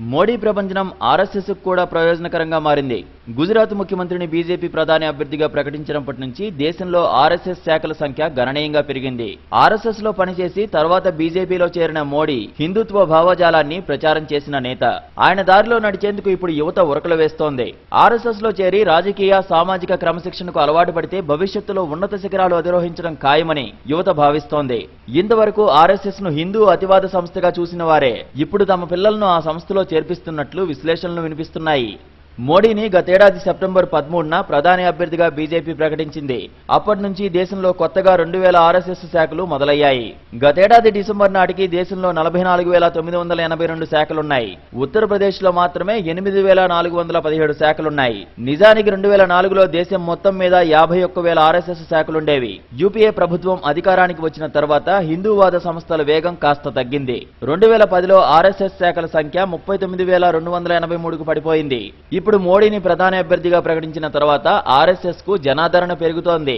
Modi ప్రపంచనం RSS కూడా ప్రయోజనకరంగా మారింది. గుజరాత్ ముఖ్యమంత్రిని బీజేపీ ప్రధాని అభ్యర్థిగా ప్రకటించినప్పటి నుంచి దేశంలో ఆర్ఎస్ఎస్ శాఖల సంఖ్య గణనీయంగా పెరిగింది. ఆర్ఎస్ఎస్లో పనిచేసి తర్వాత బీజేపీలో చేరిన మోడీ హిందుత్వ భావజాలాన్ని ప్రచారం చేసిన నేత. ఆయన దారిలో నడిచేందుకు ఇప్పుడు యువత ఉరకలు వేస్తోంది. ఆర్ఎస్ఎస్లో చేరి రాజకీయ సామాజిక క్రమశిక్షణకు అలవాటు పడితే భవిష్యత్తులో ఉన్నత శిఖరాలు అధిరోహించడం ఖాయమని యువత భావిస్తోంది. ఇంతవరకు ఆర్ఎస్ఎస్ను హిందూ అతివాద సంస్థగా చూసిన వారే. ఇప్పుడు తమ పిల్లలను ఆ సంస్థలో చేర్పిస్తున్నట్లు విశ్లేషణలు వినిపిస్తున్నాయి. మోడీని గతేడాది సెప్టెంబర్ పదమూడున ప్రధాని అభ్యర్థిగా బీజేపీ ప్రకటించింది. అప్పటి నుంచి దేశంలో కొత్తగా రెండు వేల ఆర్ఎస్ఎస్ శాఖలు మొదలయ్యాయి. గతేడాది డిసెంబర్ నాటికి దేశంలో నలభై నాలుగు వేల తొమ్మిది వందల ఎనభై రెండు శాఖలున్నాయి. ఉత్తరప్రదేశ్లో మాత్రమే ఎనిమిది వేల నాలుగు వందల పదిహేడు శాఖలున్నాయి. నిజానికి రెండు వేల నాలుగులో దేశం మొత్తం మీద యాభై ఒక్క వేల ఆర్ఎస్ఎస్ శాఖలుండేవి. యూపీఏ ప్రభుత్వం అధికారానికి వచ్చిన తర్వాత హిందూవాద సంస్థల వేగం కాస్త తగ్గింది. రెండు వేల పదిలో ఆర్ఎస్ఎస్ శాఖల సంఖ్య ముప్పై తొమ్మిది వేల రెండు వందల ఎనభై మూడుకు పడిపోయింది. ఇప్పుడు మోడీని ప్రధాని అభ్యర్థిగా ప్రకటించిన తర్వాత ఆర్ఎస్ఎస్కు జనాదరణ పెరుగుతోంది.